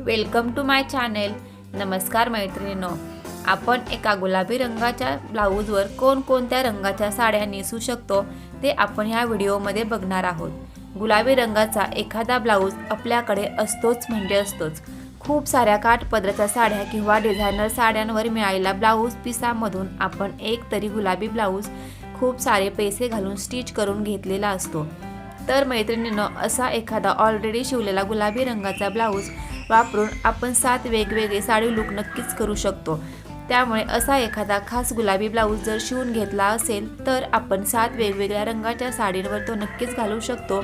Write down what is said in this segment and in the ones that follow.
Welcome to my channel. नमस्कार मैत्रिणींनो. आपण एका गुलाबी रंगाच्या ब्लाऊजवर कोणकोणत्या रंगाच्या साड्या नेसू शकतो ते आपण ह्या व्हिडिओमध्ये बघणार आहोत. गुलाबी रंगाचा एखादा ब्लाऊज आपल्याकडे असतोच म्हणजे असतोच. खूप साऱ्या काठपदराच्या साड्या किंवा डिझायनर साड्यांवर मिळालेल्या ब्लाऊज पिसामधून आपण एक तरी गुलाबी ब्लाऊज खूप सारे पैसे घालून स्टिच करून घेतलेला असतो. तर मैत्रिणीनं असा एखादा ऑलरेडी शिवलेला गुलाबी रंगाचा ब्लाऊज वापरून आपण सात वेगवेगळे साडी लुक नक्कीच करू शकतो. त्यामुळे असा एखादा खास गुलाबी ब्लाऊज जर शिवून घेतला असेल तर आपण सात वेगवेगळ्या रंगाच्या साडींवर तो नक्कीच घालू शकतो.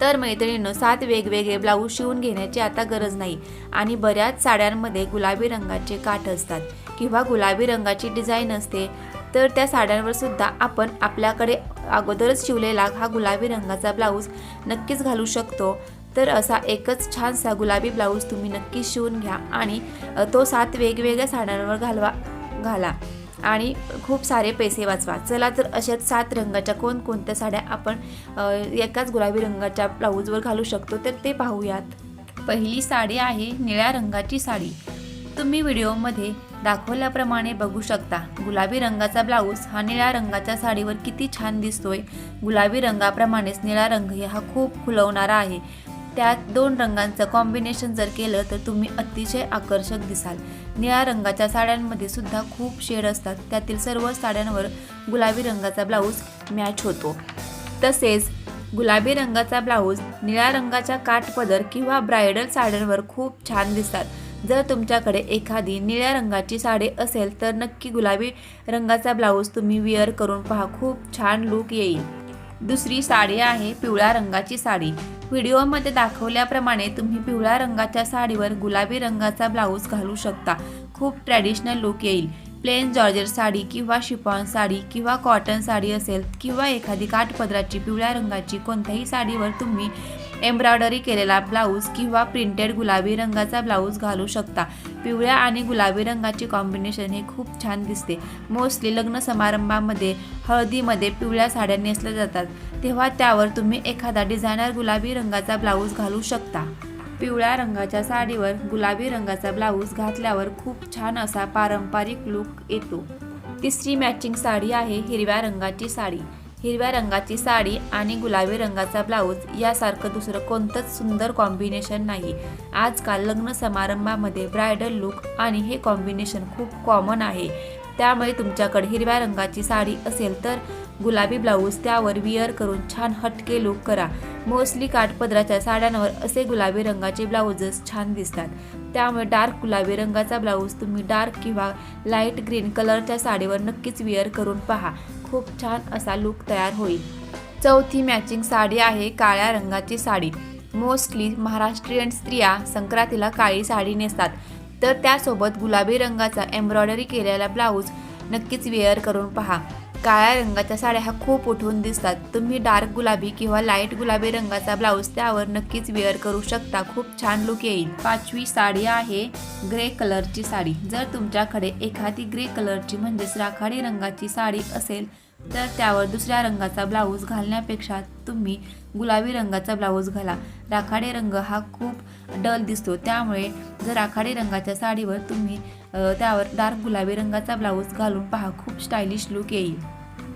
तर मैत्रिणीनं सात वेगवेगळे ब्लाऊज शिवून घेण्याची आता गरज नाही. आणि बऱ्याच साड्यांमध्ये गुलाबी रंगाचे काठ असतात. किंवा गुलाबी रंगाची डिझाईन असते तर त्या साड्यांवर सुद्धा आपण आपल्याकडे अगोदरच शिवलेला हा गुलाबी रंगाचा ब्लाऊज नक्कीच घालू शकतो. तर असा एकच छानसा गुलाबी ब्लाऊज तुम्ही नक्की शिवून घ्या आणि तो सात वेगवेगळ्या साड्यांवर घालवा घाला. आणि खूप सारे पैसे वाचवा. चला तर अशाच सात रंगाच्या कोणकोणत्या साड्या आपण एकाच गुलाबी रंगाच्या ब्लाऊजवर घालू शकतो तर ते पाहूयात. पहिली साडी आहे निळ्या रंगाची साडी. तुम्ही व्हिडिओमध्ये दाखवल्याप्रमाणे बघू शकता गुलाबी रंगाचा ब्लाऊज हा निळ्या रंगाच्या साडीवर किती छान दिसतोय. गुलाबी रंगाप्रमाणेच निळा रंग हा खूप खुलवणारा आहे. त्यात दोन रंगांचं कॉम्बिनेशन जर केलं तर तुम्ही अतिशय आकर्षक दिसाल. निळ्या रंगाच्या साड्यांमध्ये सुद्धा खूप शेड असतात. त्यातील सर्व साड्यांवर गुलाबी रंगाचा ब्लाऊज मॅच होतो. तसेच गुलाबी रंगाचा ब्लाऊज निळ्या रंगाच्या काठपदर किंवा ब्रायडल साड्यांवर खूप छान दिसतात. जर तुमच्याकडे एखादी निळ्या रंगाची साडी असेल तर नक्की गुलाबी रंगाचा ब्लाऊज तुम्ही विअर करून पहा. खूप छान लुक येईल. दुसरी साडी आहे पिवळ्या रंगाची साडी. व्हिडिओमध्ये दाखवल्याप्रमाणे तुम्ही पिवळ्या रंगाच्या साडीवर गुलाबी रंगाचा ब्लाऊज घालू शकता. खूप ट्रॅडिशनल लुक येईल. प्लेन जॉर्जर साडी किंवा शिफॉन साडी किंवा कॉटन साडी असेल किंवा एखादी काठपदराची पिवळ्या रंगाची कोणत्याही साडीवर तुम्ही एम्ब्रॉयडरी केलेला ब्लाऊज किंवा प्रिंटेड गुलाबी रंगाचा ब्लाऊज घालू शकता. पिवळ्या आणि गुलाबी रंगाची कॉम्बिनेशन हे खूप छान दिसते. मोस्टली लग्न समारंभामध्ये हळदीमध्ये पिवळ्या साड्या नेसल्या जातात. तेव्हा त्यावर तुम्ही एखादा डिझायनर गुलाबी रंगाचा ब्लाऊज घालू शकता. पिवळ्या रंगाच्या साडीवर गुलाबी रंगाचा ब्लाऊज घातल्यावर खूप छान असा पारंपरिक लुक येतो. तिसरी मॅचिंग साडी आहे हिरव्या रंगाची साडी. हिरव्या रंगाची साडी आणि गुलाबी रंगाचा ब्लाऊज यासारखं दुसरं कोणतंच सुंदर कॉम्बिनेशन नाही. आजकाल लग्न समारंभामध्ये ब्रायडल लुक आणि हे कॉम्बिनेशन खूप कॉमन आहे. त्यामुळे तुमच्याकडे हिरव्या रंगाची साडी असेल तर गुलाबी ब्लाऊज त्यावर विअर करून छान हटके लुक करा. मोस्टली काठपदराच्या साड्यांवर असे गुलाबी रंगाचे ब्लाऊजच छान दिसतात. त्यामुळे डार्क गुलाबी रंगाचा ब्लाऊज तुम्ही डार्क किंवा लाइट ग्रीन कलरच्या साडीवर नक्कीच विअर करून पहा. खूप छान असा लुक तयार होईल. चौथी मॅचिंग साडी आहे काळ्या रंगाची साडी. मोस्टली महाराष्ट्रीयन स्त्रिया संक्रांतीला काळी साडी नेसतात. तर त्यासोबत गुलाबी रंगाचा एम्ब्रॉयडरी केलेला ब्लाऊज नक्कीच वेअर करून पहा. काळ्या रंगाच्या साड्या ह्या खूप उठून दिसतात. तुम्ही डार्क गुलाबी किंवा लाइट गुलाबी रंगाचा ब्लाऊज त्यावर नक्कीच वेअर करू शकता. खूप छान लुक येईल. पाचवी साडी आहे ग्रे कलरची साडी. जर तुमच्याकडे एखादी ग्रे कलरची म्हणजेच राखाडी रंगाची साडी असेल तर त्यावर दुसऱ्या रंगाचा ब्लाऊज घालण्यापेक्षा तुम्ही गुलाबी रंगाचा ब्लाऊज घाला. राखाडी रंग हा खूप डल दिसतो. त्यामुळे जर राखाडी रंगाच्या साडीवर तुम्ही त्यावर डार्क गुलाबी रंगाचा ब्लाऊज घालून पहा खूप स्टायलिश लुक येईल.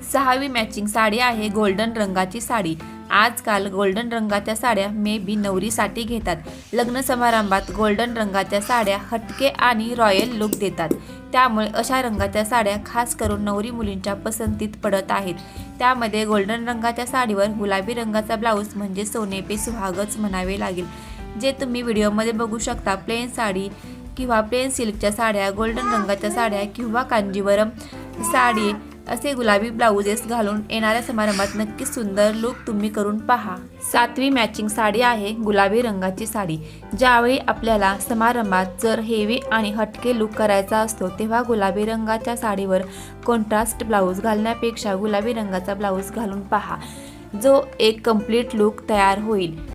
सहावी मॅचिंग साडी आहे गोल्डन रंगाची साडी. आजकाल गोल्डन रंगाच्या साड्या मे बी नवरीसाठी घेतात. लग्न समारंभात गोल्डन रंगाच्या साड्या हटके आणि रॉयल लुक देतात. त्यामुळे अशा रंगाच्या साड्या खास करून नवरी मुलींच्या पसंतीत पडत आहेत. त्यामध्ये गोल्डन रंगाच्या साडीवर गुलाबी रंगाचा ब्लाऊज म्हणजे सोने पे सुहागच म्हणावे लागेल. जे तुम्ही व्हिडिओमध्ये बघू शकता प्लेन साडी किंवा प्लेन सिल्कच्या साड्या गोल्डन रंगाच्या साड्या किंवा कांजीवरम साडी असे गुलाबी ब्लाऊजेस घालून येणाऱ्या समारंभात नक्कीच सुंदर लुक तुम्ही करून पहा. सातवी मॅचिंग साडी आहे गुलाबी रंगाची साडी. ज्यावेळी आपल्याला समारंभात जर हेवी आणि हटके लुक करायचा असतो तेव्हा गुलाबी रंगाच्या साडीवर कॉन्ट्रास्ट ब्लाऊज घालण्यापेक्षा गुलाबी रंगाचा ब्लाऊज घालून पहा. जो एक कंप्लीट लुक तयार होईल.